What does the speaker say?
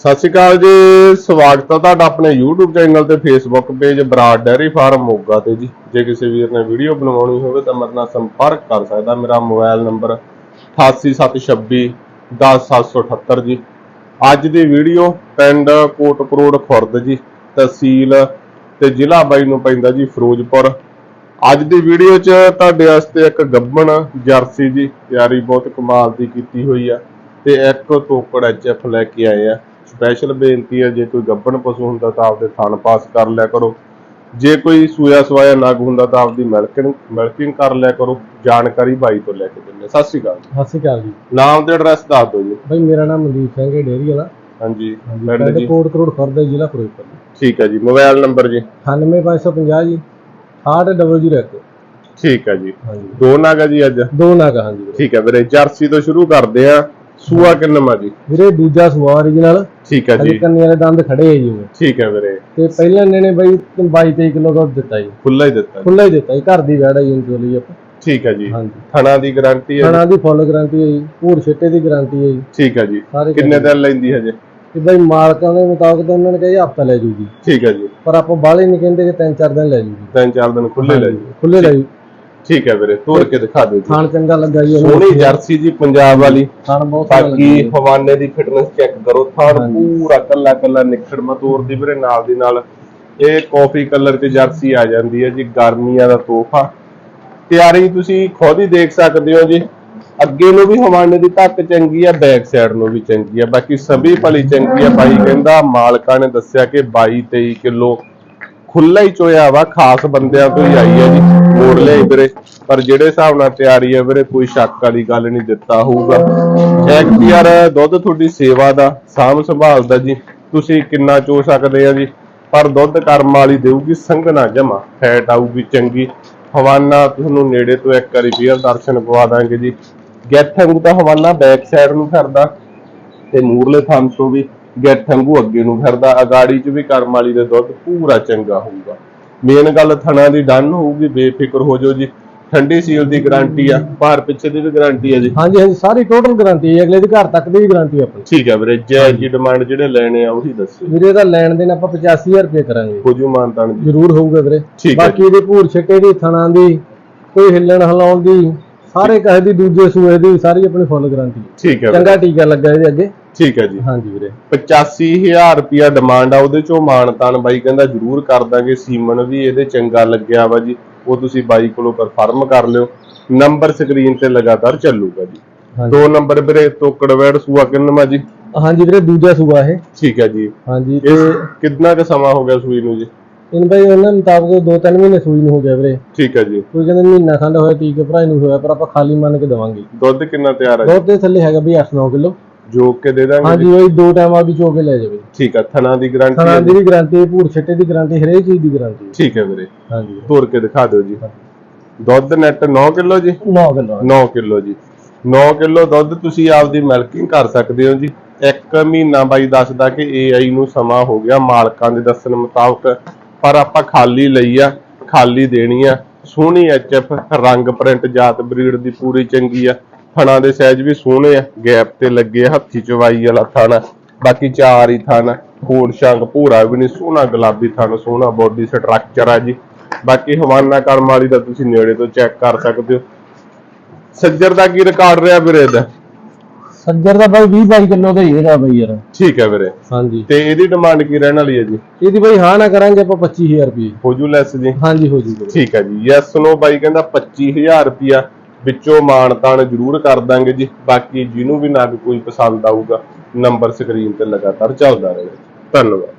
ਸਤਿ ਸ਼੍ਰੀ ਅਕਾਲ ਜੀ, ਸਵਾਗਤ ਹੈ ਤੁਹਾਡਾ ਆਪਣੇ YouTube ਚੈਨਲ ਤੇ Facebook page Brar dairy farm Moga ਤੇ ਜੀ। ਜੇ ਕਿਸੇ ਵੀਰ ਨੇ ਵੀਡੀਓ ਬਣਵਾਉਣੀ ਹੋਵੇ ਤਾਂ ਮੇਰੇ ਨਾਲ ਸੰਪਰਕ ਕਰ ਸਕਦਾ। ਮੇਰਾ ਮੋਬਾਈਲ ਨੰਬਰ 8876 10778 ਜੀ। ਅੱਜ ਦੀ ਵੀਡੀਓ ਪਿੰਡ ਕੋਟਕਰੋੜ ਖੁਰਦ ਜੀ, ਤਹਿਸੀਲ ਤੇ ਜ਼ਿਲ੍ਹਾ ਬਾਈ ਨੂੰ ਪੈਂਦਾ ਜੀ ਫਿਰੋਜ਼ਪੁਰ। ਅੱਜ ਦੀ ਵੀਡੀਓ 'ਚ ਤੁਹਾਡੇ ਵਾਸਤੇ ਇੱਕ ਗੱਬਣ ਜਰਸੀ ਜੀ, ਤਿਆਰੀ ਬਹੁਤ ਕਮਾਲ ਦੀ ਕੀਤੀ ਹੋਈ ਆ ਤੇ ਇੱਕ ਤੋਕੜ ਐਚਐਫ ਲੈ ਕੇ ਆਏ ਆ। ਸਪੈਸ਼ਲ ਬੇਨਤੀ ਹੈ ਜੇ ਕੋਈ ਗੱਬਣ ਪਸ਼ੂ ਹੁੰਦਾ ਤਾਂ ਆਪਦੇ ਥਣ ਪਾਸ ਕਰ ਲਿਆ ਕਰੋ। ਜੇ ਕੋਈ ਸੂਆ ਸਵਾਇਆ ਨਗ ਹੁੰਦਾ ਤਾਂ ਆਪਦੀ ਮਿਲਕਿੰਗ ਮਿਲਕਿੰਗ ਕਰ ਲਿਆ ਕਰੋ। ਜਾਣਕਾਰੀ ਬਾਈ ਤੋਂ ਲੈ ਕੇ ਦਿੰਦੇ ਸਤਿ ਸ਼੍ਰੀ ਅਕਾਲ ਸਤਿ ਸ਼੍ਰੀ ਅਕਾਲ ਜੀ। ਨਾਮ ਤੇ ਐਡਰੈਸ ਦੱਸ ਦਿਓ ਜੀ। ਬਈ ਮੇਰਾ ਨਾਮ ਮਨਦੀਪ ਸਿੰਘ ਹੈ ਡੇਅਰੀ ਵਾਲਾ। ਹਾਂਜੀ ਪਿੰਡ ਜੀ। ਕੋਟ ਕਰੋੜ ਖੁਰਦ ਜ਼ਿਲ੍ਹਾ ਫਿਰੋਜ਼ਪੁਰ। ਠੀਕ ਹੈ ਜੀ। ਮੋਬਾਈਲ ਨੰਬਰ ਜੀ। 98550 ਜੀ। 68001 ਠੀਕ ਹੈ ਜੀ। ਹਾਂਜੀ। ਦੋ ਨਗ ਜੀ ਅੱਜ। ਦੋ ਨਾਗਾ ਹਾਂਜੀ। ਠੀਕ ਹੈ ਵੀਰੇ। ਜਰਸੀ ਤੋਂ ਸ਼ੁਰੂ ਕਰਦੇ ਆ ਸੂਆ ਕਿੰਨਾ ਜੀ? ਵੀਰੇ ਦੂਜਾ ਸੁਆ origignal ਠੀਕ ਹੈ ਜੀ। ਕੰਨੀ ਵਾਲੇ ਦੰਦ ਖੜੇ ਹੈ ਜੀ। ਠੀਕ ਹੈ ਵੀਰੇ। ਤੇ ਪਹਿਲਾਂ ਇਹਨਾਂ ਨੇ ਬਈ 22 23 ਕਿਲੋ ਦੁੱਧ ਦਿੱਤਾ ਜੀ। ਖੁੱਲਾ ਹੀ ਦਿੱਤਾ। ਖੁੱਲਾ ਹੀ ਦਿੱਤਾ ਜੀ ਘਰ ਦੀ ਵੈੜ ਹੈ ਜੀ ਲਈ ਆਪਾਂ। ਠੀਕ ਹੈ ਜੀ। ਥਣਾ ਦੀ ਗਾਰੰਟੀ ਹੈ? ਖਾਣਾ ਦੀ ਫੁੱਲ ਗਾਰੰਟੀ ਹੈ ਜੀ ਭੂਰ ਛਿੱਟੇ ਦੀ ਗਾਰੰਟੀ ਹੈ ਜੀ। ਠੀਕ ਹੈ ਜੀ। ਕਿੰਨੇ ਦਿਨ ਲੈਂਦੀ ਹੈ ਜੀ ਤੇ ਬਈ ਮਾਲਕਾਂ ਦੇ ਮੁਤਾਬਕ ਤਾਂ ਉਹਨਾਂ ਨੇ ਕਿਹਾ ਹਫਤਾ ਲੈ ਜੂਗੀ। ਠੀਕ ਹੈ ਜੀ। ਪਰ ਆਪਾਂ ਬਾਹਲੇ ਨਹੀਂ ਕਹਿੰਦੇ ਕਿ ਤਿੰਨ ਚਾਰ ਦਿਨ ਲੈ ਜੂਗੀ। ਤਿੰਨ ਚਾਰ ਦਿਨ ਖੁੱਲੇ ਲੈ ਜੀ ਖੁੱਲੇ ਲੈ ਜੂ ਠੀਕ ਹੈ ਵੀਰੇ ਤੋੜ ਕੇ ਦਿਖਾ ਦਿਓ ਜੀ। ਚੰਗਾ ਲੱਗਾ ਜੀ ਉਹਨੂੰ ਸੋਹਣੀ ਜਰਸੀ ਜੀ ਪੰਜਾਬ ਵਾਲੀ। ਖਾਣ ਬਹੁਤ ਸੋਹਣਾ ਲੱਗਾ ਬਾਕੀ ਜੀ। ਹਵਾਨੇ ਦੀ ਫਿਟਨੈਸ ਚੈੱਕ ਕਰੋ ਥਾਣ ਹਾਂਜੀ। ਪੂਰਾ ਕੱਲਾ ਕੱਲਾ ਨਿਖੜ ਮਤੋਰ ਦੀ ਵੀਰੇ ਨਾਲ ਦੀ ਨਾਲ ਇਹ ਕਾਫੀ ਕਲਰ ਚ ਜਰਸੀ ਆ ਜਾਂਦੀ ਹੈ ਜੀ ਗਰਮੀਆਂ ਦਾ ਤੋਹਫਾ। ਤਿਆਰੀ ਤੁਸੀਂ ਖੁਦ ਹੀ ਦੇਖ ਸਕਦੇ ਹੋ ਜੀ। ਅੱਗੇ ਨੂੰ ਵੀ ਹਵਾਨੇ ਦੀ ਧੱਕ ਚੰਗੀ ਆ ਬੈਕ ਸਾਈਡ ਨੂੰ ਵੀ ਚੰਗੀ ਆ। ਬਾਕੀ ਸਭੀ ਭਲੀ ਚੰਗੀ ਆ। ਬਾਈ ਕਹਿੰਦਾ ਮਾਲਕਾਂ ਨੇ ਦੱਸਿਆ ਕਿ 22 23 ਕਿਲੋ ਖੁੱਲਾ ਹੀ ਚੋਇਆ ਵਾ, ਖਾਸ ਬੰਦਿਆਂ ਤੋਂ ਹੀ ਆਈ ਹੈ ਜੀ, ਮੋੜ ਲਿਆਈ ਵੀਰੇ। ਪਰ ਜਿਹੜੇ ਹਿਸਾਬ ਨਾਲ ਤਿਆਰੀ ਹੈ ਵੀਰੇ, ਕੋਈ ਸ਼ੱਕ ਵਾਲੀ ਗੱਲ ਨਹੀਂ, ਦਿੱਤਾ ਹੋਊਗਾ। ਐਕਟੀਆਰ ਦੁੱਧ ਤੁਹਾਡੀ ਸੇਵਾ ਦਾ, ਸਾਂਭ ਸੰਭਾਲ ਦਾ ਜੀ, ਤੁਸੀਂ ਕਿੰਨਾ ਚੋ ਸਕਦੇ ਆ ਜੀ? ਪਰ ਦੁੱਧ ਕਰਮ ਵਾਲੀ ਦੇਊਗੀ, ਸੰਘਣਾ ਜਮਾ, ਫੈਟ ਆਊਗੀ ਚੰਗੀ। ਹਵਾਨਾ ਤੁਹਾਨੂੰ ਨੇੜੇ ਤੋਂ ਇੱਕ ਵਾਰੀ ਫੇਰ ਦਰਸ਼ਨ ਪਵਾ ਦਾਂਗੇ ਜੀ। ਗੈਟ ਵਾਂਗੂ ਤਾਂ ਹਵਾਨਾ ਬੈਕ ਸਾਈਡ ਨੂੰ ਫਿਰਦਾ, ਤੇ ਮੂਰਲੇ ਥੰਮ ਤੋਂ ਵੀ। ਗੈਟ ਵਾਂਗੂ ਅੱਗੇ ਨੂੰ ਫਿਰਦਾ ਅਗਾੜੀ 'ਚ ਵੀ ਕਰਮ ਵਾਲੀ ਦੇ ਦੁੱਧ ਪੂਰਾ ਚੰਗਾ ਹੋਊਗਾ। ਮੇਨ ਗੱਲ ਥਣਾ ਦੀ ਡਨ ਹੋਊਗੀ ਬੇਫਿਕਰ ਹੋ ਜਾਓ ਜੀ। ਠੰਡੀ ਸੀਲ ਦੀ ਗਾਰੰਟੀ ਆ ਭਾਰ ਪਿੱਛੇ ਦੀ ਵੀ ਗਾਰੰਟੀ ਆ ਜੀ। ਹਾਂਜੀ ਹਾਂਜੀ ਸਾਰੀ ਟੋਟਲ ਗਾਰੰਟੀ ਹੈ ਅਗਲੇ ਦੀ ਘਰ ਤੱਕ ਦੀ ਵੀ ਗਾਰੰਟੀ ਆਪਣੀ। ਠੀਕ ਹੈ ਵੀਰੇ ਜੈ ਜੀ ਡਿਮਾਂਡ ਜਿਹੜੇ ਲੈਣੇ ਆ ਉਹੀ ਦੱਸਿਓ। ਵੀਰੇ ਦਾ ਲੈਣ ਦੇਣ ਆਪਾਂ 85000 ਰੁਪਏ ਕਰਾਂਗੇ। ਖੋਜੂ ਮਾਨਤਾਨ ਜੀ। ਜ਼ਰੂਰ ਹੋਊਗਾ ਵੀਰੇ। ਬਾਕੀ ਇਹਦੇ ਭੂਰ ਛਿੱਟੇ ਦੀ ਥਣਾ ਦੀ ਕੋਈ ਹਿੱਲਣ ਹਿਲਾਉਣ ਦੀ ਸਾਰੇ ਕਹੇ ਦੀ ਦੂਜੇ ਸੂਏ ਦੀ ਸਾਰੀ ਆਪਣੀ ਫੁੱਲ ਗਾਰੰਟੀ ਠੀਕ ਹੈ ਚੰਗਾ ਟੀਕਾ ਲੱਗਾ ਇਹਦੇ ਅੱਗੇ। ਠੀਕ ਹੈ ਜੀ। ਹਾਂਜੀ ਵੀਰੇ। 85000 ਰੁਪਿਆ ਡਿਮਾਂਡ ਆ ਉਹਦੇ ਚੋਂ ਮਾਨਤਾਨ ਬਾਈ ਕਹਿੰਦਾ ਜ਼ਰੂਰ ਕਰ ਦਾਂਗੇ ਸੀਮਨ ਵੀ ਇਹਦੇ ਚੰਗਾ ਲੱਗਿਆ ਵਾ ਜੀ ਉਹ ਤੁਸੀਂ ਬਾਈ ਕੋਲੋਂ ਕਨਫਰਮ ਕਰ ਲਿਓ। ਨੰਬਰ ਸਕਰੀਨ ਤੇ ਲਗਾਤਾਰ ਚੱਲੂਗਾ ਜੀ। ਦੋ ਨੰਬਰ ਵੀਰੇ ਤੋਕੜ ਵੈੜ ਸੂਆ ਕਿੰਨਵਾ ਜੀ? ਹਾਂਜੀ ਵੀਰੇ ਦੂਜਾ ਸੂਆ ਇਹ। ਠੀਕ ਹੈ ਜੀ। ਹਾਂਜੀ ਤੇ ਇਹ ਕਿੰਨਾ ਕੁ ਸਮਾਂ ਹੋ ਗਿਆ ਸੂਈ ਨੂੰ ਜੀ? ਇਹਨ ਭਾਈ ਉਹਨਾਂ ਮੁਤਾਬਕ ਦੋ ਤਿੰਨ ਮਹੀਨੇ ਸੂਈ ਨੂੰ ਹੋ ਗਿਆ ਵੀਰੇ। ਠੀਕ ਹੈ ਜੀ। ਕੋਈ ਕਹਿੰਦੇ ਮਹੀਨਾ ਖੰਡ ਹੋਇਆ ਟੀਕੇ ਭਰਾਈ ਨੂੰ ਹੋਇਆ ਪਰ ਆਪਾਂ ਖਾਲੀ ਮੰਨ ਕੇ ਦਵਾਂਗੇ। ਦੁੱਧ ਕਿੰਨਾ ਤਿਆਰ ਹੈ? ਦੁੱਧ ਦੇ ਥੱਲੇ ਹੈਗਾ ਵੀ 8-9 ਕਿਲੋ। ਜੋਕ ਕੇ ਦੇ ਦਾਂਗੇ ਹਾਂਜੀ ਉਹੀ ਦੋ ਟਾਈਮ ਆਪਦੀ ਚੋ ਕੇ ਲੈ ਜਾਵੇ। ਠੀਕ ਹੈ ਥਣਾ ਦੀ ਗਾਰੰਟੀ ਹੈ ਦੀ ਵੀ ਗਾਰੰਟੀ ਭੂਰ ਛਿੱਟੇ ਦੀ ਗਾਰੰਟੀ ਹਰੇਕ ਚੀਜ਼ ਦੀ ਗਾਰੰਟੀ ਠੀਕ ਹੈ ਵੀਰੇ। ਹਾਂਜੀ। ਤੋੜ ਕੇ ਦਿਖਾ ਦਿਓ ਜੀ। ਦੁੱਧ ਨੈਟ 9 ਕਿਲੋ ਜੀ? 9 ਕਿਲੋ 9 ਕਿਲੋ ਜੀ। 9 ਕਿਲੋ ਦੁੱਧ ਤੁਸੀਂ ਆਪਦੀ ਮਿਲਕਿੰਗ ਕਰ ਸਕਦੇ ਹੋ ਜੀ। ਇੱਕ ਮਹੀਨਾ ਬਾਈ ਦੱਸਦਾ ਕਿ AI ਨੂੰ ਸਮਾਂ ਹੋ ਗਿਆ ਮਾਲਕਾਂ ਦੇ ਦੱਸਣ ਮੁਤਾਬਕ। ਪਰ ਆਪਾਂ ਖਾਲੀ ਲਈ ਆ ਖਾਲੀ ਦੇਣੀ ਆ। ਸੋਹਣੀ ਐਚਐਫ ਰੰਗ ਪ੍ਰਿੰਟ ਜਾਤ ਬਰੀਡ ਦੀ ਪੂਰੀ ਚੰਗੀ ਆ। ਥਣਾ ਦੇ ਸਾਈਜ਼ ਵੀ ਸੋਹਣੇ ਆ ਗੈਪ ਤੇ ਲੱਗੇ ਆ, ਹੱਥੀ ਚਵਾਈ ਵਾਲਾ ਥਣ ਬਾਕੀ ਚਾਰ ਹੀ ਥਣ ਖੋੜ ਸ਼ੰਗ ਭੂਰਾ ਵੀ ਨਹੀਂ ਸੋਹਣਾ ਗੁਲਾਬੀ ਥਣ ਸੋਹਣਾ ਬੋਡੀ ਸਟਰਕਚਰ ਆ ਜੀ। ਬਾਕੀ ਹਵਾਨਾ ਕਰਮ ਵਾਲੀ ਦਾ ਤੁਸੀਂ ਨੇੜੇ ਤੋਂ ਚੈੱਕ ਕਰ ਸਕਦੇ ਹੋ। ਸੱਜਰ ਦਾ ਕੀ ਰਿਕਾਰਡ ਰਿਹਾ ਵੀਰੇ ਦਾ ਸੱਜਰ ਦਾ ਬਾਈ 20 22 ਕਿਲੋ ਦਾ ਹੀ ਹੈਗਾ ਬਾਈ ਯਾਰ। ਠੀਕ ਹੈ ਵੀਰੇ। ਹਾਂਜੀ। ਤੇ ਇਹਦੀ ਡਿਮਾਂਡ ਕੀ ਰਹਿਣ ਵਾਲੀ ਹੈ ਜੀ? ਇਹਦੀ ਬਾਈ ਹਾਂ ਨਾ ਕਰਾਂਗੇ ਆਪਾਂ 25000 ਰੁਪਏ। ਹੋਜੂ ਲੈਸ ਜੀ? ਹਾਂਜੀ ਹੋ ਜੂਗਾ ਠੀਕ ਹੈ ਜੀ। ਯੈਸ ਨੋ ਬਾਈ ਕਹਿੰਦਾ 25000 ਰੁਪਿਆ ਵਿੱਚੋਂ ਮਾਣ ਤਾਣ ਜ਼ਰੂਰ ਕਰ ਦਾਂਗੇ ਜੀ। ਬਾਕੀ ਜਿਹਨੂੰ ਵੀ ਨਾ ਕੋਈ ਪਸੰਦ ਆਊਗਾ ਨੰਬਰ ਸਕਰੀਨ ਤੇ ਲਗਾਤਾਰ ਚੱਲਦਾ ਰਹੇ। ਧੰਨਵਾਦ।